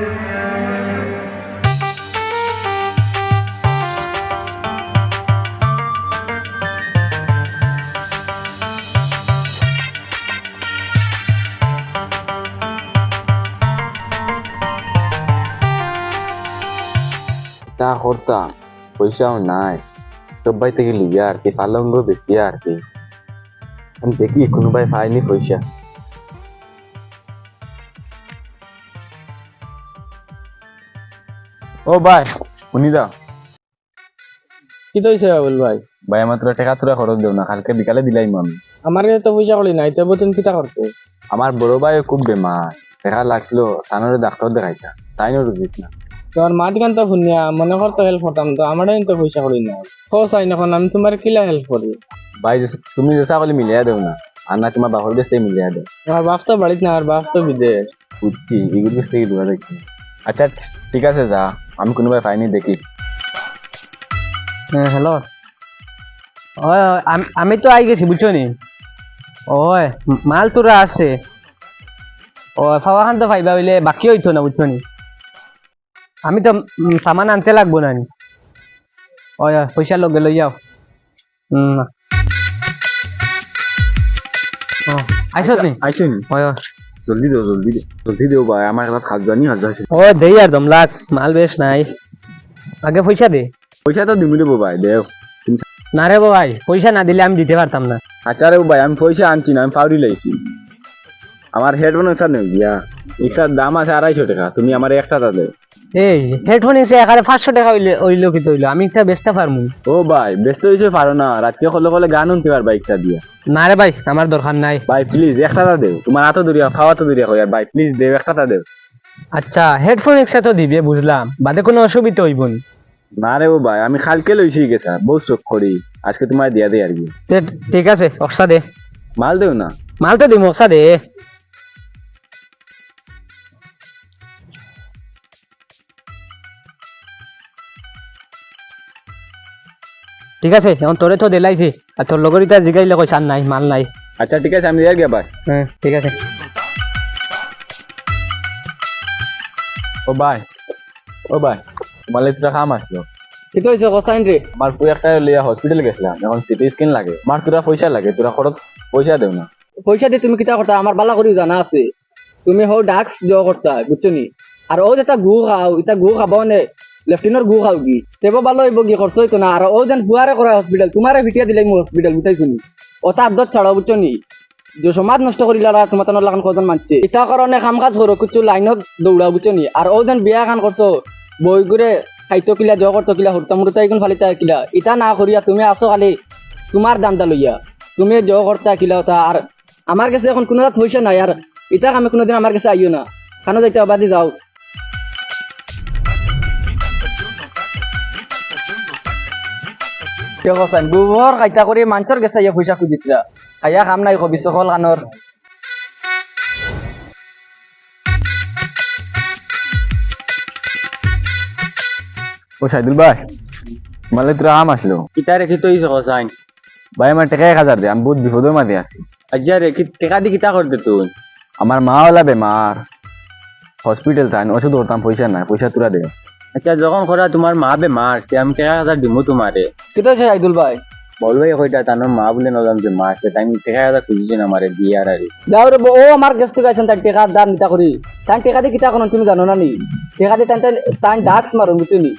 তা করতাম পয়সাও নাই সবাই থেকে লিয়া আর কি পালঙ্গ বেশি আর কি আমি দেখি কোনোবাই পায়নি পয়সা ও ভাই শুনি দাও কি তো হয়েছে বাবুল ভাই? ভাই আমার তোরা টাকা তোরা খরচ দেও না কালকে বিকালে দিলাই আমি আমার কাছে তো পয়সা করি নাই তবে তুমি কিতা করতে আমার বড় ভাই খুব বেমার টাকা লাগছিল তানোরে ডাক্তার দেখাইতা তাই নো রুজিস না। তোমার মাটি কান তো শুনিয়া মনে করতো হেল্প করতাম তো আমার তো পয়সা করি নাই। হো চাই এখন আমি তোমার কিলা হেল্প করি ভাই তুমি যে বলে মিলিয়ে দেও না আর না তোমার বাপর দেশ থেকে মিলিয়ে দেও। আমার বাপ তো বাড়িতে না আর বাপ তো বিদেশ বুঝছি এগুলো দেশ থেকে দেখছি আচ্ছা ঠিক আছে যা। আমি কোনোবাই পাইনি দেখি। হ্যাঁ হ্যালো ওই আমি তো আই গেছি বুঝছ নি? ওই মাল তোরা আছে। ও ফাওয়া খান তো ফাইবা হইলে বাকি হইতো না বুঝছ নি? আমি তো সামান আনতে লাগবো না নি। ওই পয়সা লগে লই যাও। হুম ও আইসত নি আইসো নি? ওই। জলদি দেও জলদি দেও জলদি দেও ভাই আমার জানি হাজার আছে ও দেই আর দম লাখ মাল বেশ নাই। আগে পয়সা দে। পয়সা তো দিমু দেবো ভাই দেও। না রে ভাই পয়সা না দিলে আমি দিতে পারতাম না। আচ্ছা রে ভাই আমি পয়সা আনছি না আমি পাউরি লাইছি। আমার হেডফোন স্যার নেই গিয়া এক্সার দাম আছে আড়াইশো টাকা তুমি আমার একটা দেও। এই হেডফোন এসে এখানে পাঁচশো টাকা হইলে হইল কি হইল আমি একটা বেচতে পারমু। ও ভাই ব্যস্ত হয়েছে পারো না। রাত্রে কলে কলে গান শুনতে পারবা ইচ্ছা দিয়া। না রে ভাই আমার দরকার নাই। ভাই প্লিজ একটা তা দেও। তোমার হাতও দরিয়া খাওয়া তো দরিয়া আর ভাই প্লিজ দেও একটা তা দেও। আচ্ছা হেডফোন একসাথে তো দিবে বুঝলাম। বাদে কোনো অসুবিধা হইব নি। না রে ও ভাই আমি কালকে লইছি গেছা বহুত চোখ করি আজকে তোমার দিয়া দে আর কি। ঠিক আছে অক্সা দে। মাল দেও না? মাল তো দিম অক্সা দে। ঠিক আছে এখন তোরে তো দিলাইছি। আর তোর লগর ইতা জিগাইলে কই চান নাই মাল নাই। আচ্ছা ঠিক আছে আমি গিয়া ভাই হ্যাঁ ঠিক আছে। ও ভাই ও ভাই তোমার লাগে তোরা কাম আসলো কি তো হয়েছে কোথায় রে আমার পুরো একটা লিয়া হসপিটাল গেছিলাম এখন সিটি স্ক্যান লাগে। আমার তোরা পয়সা লাগে তোরা খরচ পয়সা দেও না। পয়সা দিয়ে তুমি কিতা করতা আমার বালা করি জানা আছে। তুমি হো ডাক্স জ করতা বুঝছ নি আর ও যেটা গু খাও এটা গু খাব নে? লেফটিনের গু খাও কি? তেব ভালো কি খরচ হইতো না আর ও যেন বুয়ারে করা হসপিটাল তোমারে ভিটিয়া দিলাই মো হসপিটাল বুঝাইছো নি ওটা আদত ছাড়া বুঝছ নি? যে সমাজ নষ্ট করিলা আর তোমার তোমার লাগান কজন মানছে এটা কারণে কাম কাজ করো কিছু লাইনত দৌড়া বুঝছ নি? আর ও যেন বিয়া খান করছ বই করে খাইতো কিলা জ করতো কিলা হুরতা মুরতা এখন ফালিতা কিলা? ইটা না করিয়া তুমি আসো খালি তোমার দামটা লইয়া। তুমি জ করতা কিলা ওটা আর আমার কাছে এখন কোনো হইছে নাই আর ইটা আমি কোনোদিন আমার কাছে আইও না। কেন যাইতে বাদি যাও। কিয় কচান? গোবৰ কাইটা কৰি মাঞ্চৰ গেছা ইয়া পইচা খুজিছিলা খাইয়া কাম নাই কবি চকল কাণৰ। ও সাইদুল ভাই লাগে তোরা আম আসলো কিতা রেখি তো ইসে কসাইন ভাই আমার টাকা এক হাজার দে আমি বহুত বিপদের মাঝে আছি। আজ্জা রেখি টেকা দি কিতা করতে তুই আমার মা ওলা বেমার হসপিটাল চাই ওষুধ ধরতাম পয়সা নাই পয়সা তোরা দে। আচ্ছা যখন করা তোমার মা বেমার তে আমি টেকা হাজার দিমু তোমারে কেতিয়া আছে আইদুল ভাই? বলবে কইটা তানোর মা বলে নজাম যে মা আছে তাই টেকা হাজার খুঁজিছে না আমারে দিয়ে আর আরে যাও রে ও আমার গেছ থেকে আছেন তার টেকা দাম নিতা করি তান টেকা দিয়ে কিতা করুন তুমি জানো না নি? টেকা দিয়ে তান তান ডাক্স মারুন বুঝলি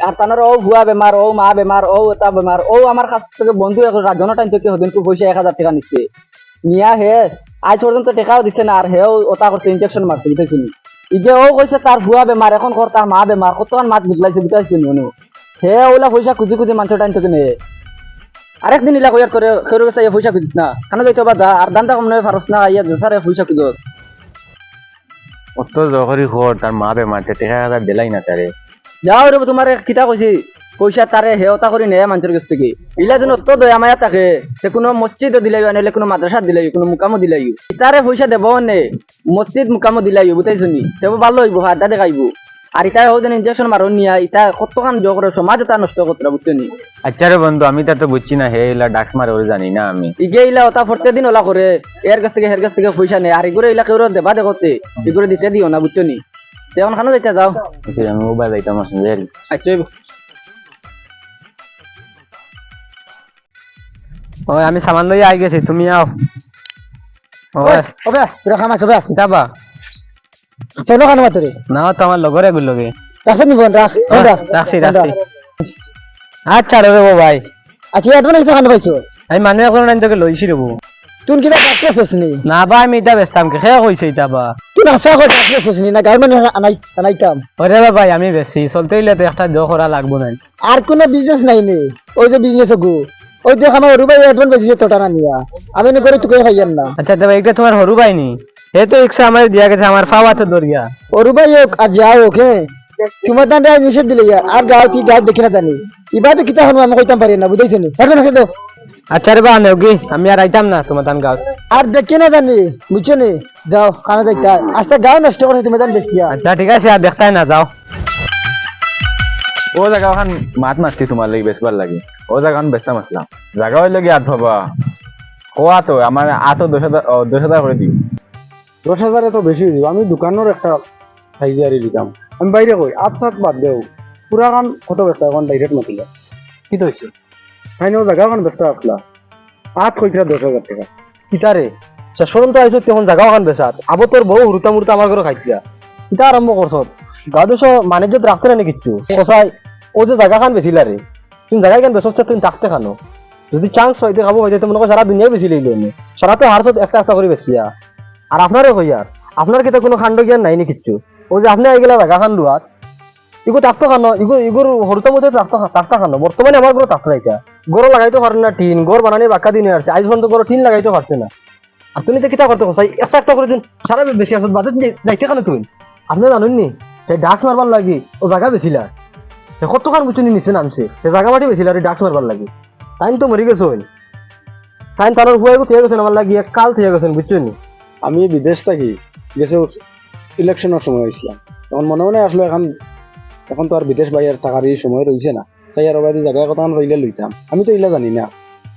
আর তানোর ও ভুয়া বেমার ও মা বেমার ও এটা বেমার ও আমার কাছ থেকে বন্ধু রাজনের টাইম থেকে হদিন পয়সা এক হাজার টাকা নিচ্ছে নিয়া হে আজ পর্যন্ত টেকাও দিছে না আর হেও ওটা করছে ইনজেকশন মারছে বুঝাইছি ইগে ও কইছে তার ভুয়া বেমার এখন কর তার মা বেমার কত মাছ বদলাইছে বুঝাইছে নুনু। হে ওলা পয়সা খুঁজি খুঁজি মানুষের টাইম থেকে নেই আরেকদিন ইলা কইয়ার করে খেরু গেছে পয়সা খুঁজিস না। কেন যাইতে বা যা আর দান্দা কম নয় পারস না ইয়া স্যার পয়সা খুঁজো অত জহরি খর তার মা বেমার টেকা হাজার দিলাই না তারে যাও রে তোমার কিতা কইছি পয়সা তারে হেওতা করি নেয় মানুষের কাছ থেকে ইলা যেন অত দয়া মায়া থাকে সে কোনো মসজিদও দিলাই নাহলে কোনো মাদ্রাসা দিলাই কোনো মুকামও দিলাই তারে পয়সা দেব নে মসজিদ মুকামও দিলাই বুঝাইছো নি তেও ভালো হইব হাত দেখাইব। আর ইটা হও যেন ইনজেকশন মারন নিয়া ইটা কতখান জগ করে সমাজ এটা নষ্ট করতে বুঝছ নি আচ্ছা রে বন্ধু আমি তা তো বুঝছি না হে এলা ডাক্স মারে ওরে জানি না আমি। ইগে ইলা ওটা ফরতে দিন ওলা করে এর কাছ থেকে হের কাছ থেকে পয়সা নেই আর এগুলো ইলা কেউ দেবা দেখতে এগুলো দিতে দিও না বুঝছ নি এখন খানো যাইতা যাও। আচ্ছা, আমি মোবাইল যাইতাম আসলে আচ্ছা ওই আমি সামান লই আই গেছি তুমি আও। ওই ওবে তোরা খামাছ ওবে। কিতাবা চলো খানো মাতরে না তো আমার লগরে গুলো লগে। রাখছ নি বোন রাখ রাখছি রাখছি আচ্ছা রে ভাই আচ্ছা এত না খানো পাইছো। আমি মানুহ এখন আনি তোকে লইছি রবো তুই কিটা ডাক্তার নি না বা আমি এটা বেচতাম কি সেয়া কইছে এটা বা। তুই আশা করে ডাক্তার নি না গাঁর মানে আনাই আনাইতাম ওরে ভাই আমি বেশি চলতে হইলে তো একটা জো করা লাগবো না আর কোনো বিজনেস নাই নে? ওই যে বিজনেস গো। ওই দেখ আমার রুবাই এডভান বেশি তোটা না নিয়া। আমি নি করে তুই খাইয়ান না। আচ্ছা দেবা এটা তোমার হরু ভাই নি। এ তো ইচ্ছা আমার দিয়া গেছে আমার ফাওয়া তো দরিয়া। ও রুবাই আর যাও ওকে তোমার দান রায় নিষেধ দিলে। আর গাও তুই গাও দেখি না জানি। এবার তো কিতা হলো আমি কইতাম পারি না বুঝাইছো নি? হেডফোন রেখে দাও আচ্ছা রে বা নেও কি আমি আর আইতাম না তোমার তান গাঁও। আর দেখি না জানি বুঝছ নি? যাও খানা দেখতে আজকে গাও নষ্ট করে তুমি জান বেশিয়া আচ্ছা ঠিক আছে আর দেখতাই না যাও। ও জায়গা ওখান মাত মারছি তোমার লাগি বেচবার লাগে। ও জায়গা বেচতাম আসলাম জায়গা হইলে কি আট ভাবা। কোয়া তো আমার আটো দশ হাজার ও, দশ হাজার করে দিই দশ হাজারে তো বেশি যাব আমি দোকানের একটা সাইজারি দিতাম। আমি বাইরে কই আট সাত বাদ দেও। পুরা কান কত ব্যস্ত এখন ডাইরেক্ট মাতিলে। কি তো হয়েছে তাই নো জায়গা এখন ব্যস্ত আসলা আট কইরা দশ হাজার টাকা কিতারে শেষরম তো আইছো তখন জাগাও খান বেসাত আবো তোর বউ হুরুতা মুরুতা আমার ঘরে খাইছিলা। কিতা আরম্ভ করছ গা দেশ মানেজ্যত রাখতে কিচ্ছু। কোথায়? ও যে জায়গা খান বেছিলা তুমি জায়গা কেন বেসছ তুমি থাকতে খানো। যদি চান্স পাইতে খাব পাইতে মনে করো সারা দুনিয়ায় বেশি নি সারা তো একটা একটা করে আর। আর আপনার কিতা কোনো খান্ড জ্ঞান নাই নি কিচ্ছু। ও যে আপনি আইগেলা জায়গা খান ইগো থাকতো খানো, ইগো, ইগোর হরুতা মধ্যে থাকতা খানো। বর্তমানে আমার ঘরে থাকতে রাইতা গড় লাগাইতে পারেন না টিন গড় বানানি বাক্কা দিনে আসছে আজ পর্যন্ত গড় টিন লাগাইতে পারছে না। আর তুমি তো কিতা করতে চাই একটা একটা করে দিন। সারা বেশি আসত বাজে যাইতে কেন তুমি। আপনি জানেন নি? সে ডাক্স মারবার লাগি ও জায়গা বেছিলা। সে কত খান বুঝুনি নিচে নামছে। সে জায়গা মাটি বেছিলা আর মারবার লাগি। টাইম তো মরি গেছে টাইম তার হুয়াই গো থেকে গেছেন আমার লাগি কাল থেকে গেছেন বুঝছ নি আমি বিদেশ থাকি গেছে ইলেকশনের সময় হয়েছিলাম তখন মনে মনে আসলো এখন এখন তো আর বিদেশ বাইরের থাকার এই সময় রয়েছে না। তাই আর বাইরে জায়গা কথা রইলে লইতাম আমি তো ইলা জানি না।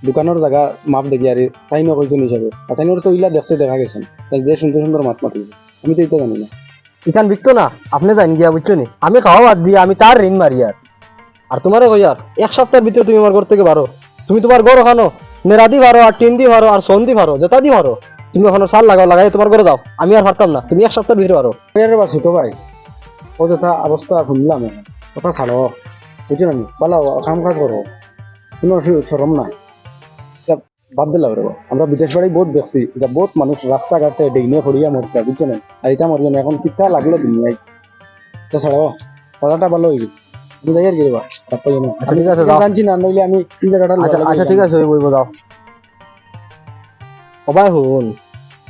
দোকানের জায়গা মাপ দেখি আর তাই না কইতো হিসাবে আর তাই তো ইলা দেখতে দেখা গেছেন। তাই যে সুন্দর সুন্দর মাত মাতি আমি তো এটা জানি না। ইখান বিকতো না, আপনি জান গিয়া বুঝছ নি? আমি খাওয়া বাদ দিয়ে আমি তার ঋণ মারি আর। আর তোমারে কই আর? এক সপ্তাহের ভিতরে তুমি আমার ঘর থেকে পারো তুমি তোমার ঘর ওখানো নেড়া দি পারো আর টিন দি পারো আর সোন দি যেটা দি পারো তুমি ওখানে সার লাগাও, লাগাই তোমার ঘরে দাও আমি আর পারতাম না, তুমি এক সপ্তাহের ভিতরে পারো এর বা ছোট ভাই। ও যথা অবস্থা শুনলাম কথা ছাড়ো। বুঝছ না? ভালো কাম কাজ করো। কোনো সরম নাই। বাদ দিলাম রে। আমরা বিদেশ বাড়ি বহুত দেখছি এটা বহুত মানুষ রাস্তাঘাটে ডেইনে ফড়িয়া মরছে বুঝছ না আর এটা না এখন কিতা লাগল দুনিয়ায় ছাড়ো কথাটা ভালো আর কি আচ্ছা, ঠিক আছে। জানছি না নইলে আমি এই জায়গাটা আচ্ছা আচ্ছা ঠিক আছে বইব দাও সবাই শুন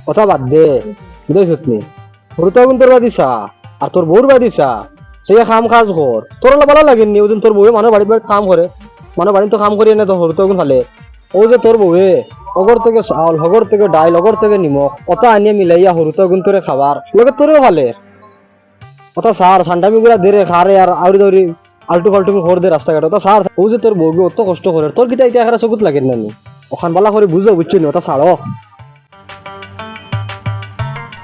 কথা বাদ দে। বুঝাই সত্যি তোর তো এখন তোর বাদিসা আর তোর বউর বাদিসা সেই কাম কাজ কর তোর ভালো লাগেন নি? ওদিন তোর বউয়ে মানুষ বাড়ি বাড়ি কাম করে মানুষ বাড়ি তো কাম করি না তো সরু তো এখন খালে ও যে তোর বউয়ে অগর থেকে চাউল হগর থেকে ডাইল অগর থেকে নিমখ অত আনিয়ে মিলাইয়া সরু তো এখন তোরে খাবার লগে তোরেও ভালে অত সার ঠান্ডামি গুলা দেরে খারে আর আউরি দৌড়ি আলটু ফাল্টু ঘর দে রাস্তাঘাট অত সার ও যে তোর বউকে অত কষ্ট করে তোর কিটা ইটা এখানে চকুত লাগে না? ওখান বালা করে বুঝো বুঝছ নি? ওটা ছাড়ো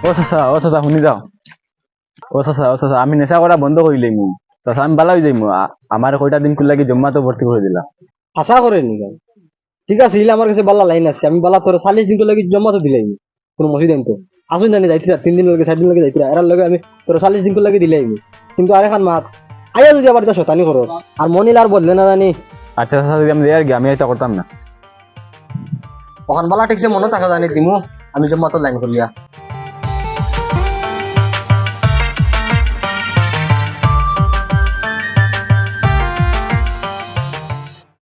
ও চাচা ও চাচা শুনি যাও। ও চাচা ও চাচা আমি নেশা করা বন্ধ করিলে মু চাচা আমি বালা হয়ে যাইমু আমার কয়টা দিন কুল লাগি জম্মা তো ভর্তি করে দিলাম আশা করে নি? ঠিক আছে ইলে আমার কাছে বালা লাইন আছে। আমি বালা তোর চাল্লিশ দিন লাগে জমা তো দিলাই। কোনো মসজিদ তো আসুন জানি যাইতিরা তিন দিন লাগে চার দিন লাগে যাইতিরা এরার লগে আমি তোর চাল্লিশ দিন লাগে দিলাই। কিন্তু আর এখন মাত আইয়া যদি আবার শতানি করো আর মনিল আর বদলে না জানি আচ্ছা যদি আমি দেয়ার আর আমি এটা করতাম না। ওখান বালা ঠিকছে মনে থাকা জানি দিমু। আমি জমা তো লাইন করিয়া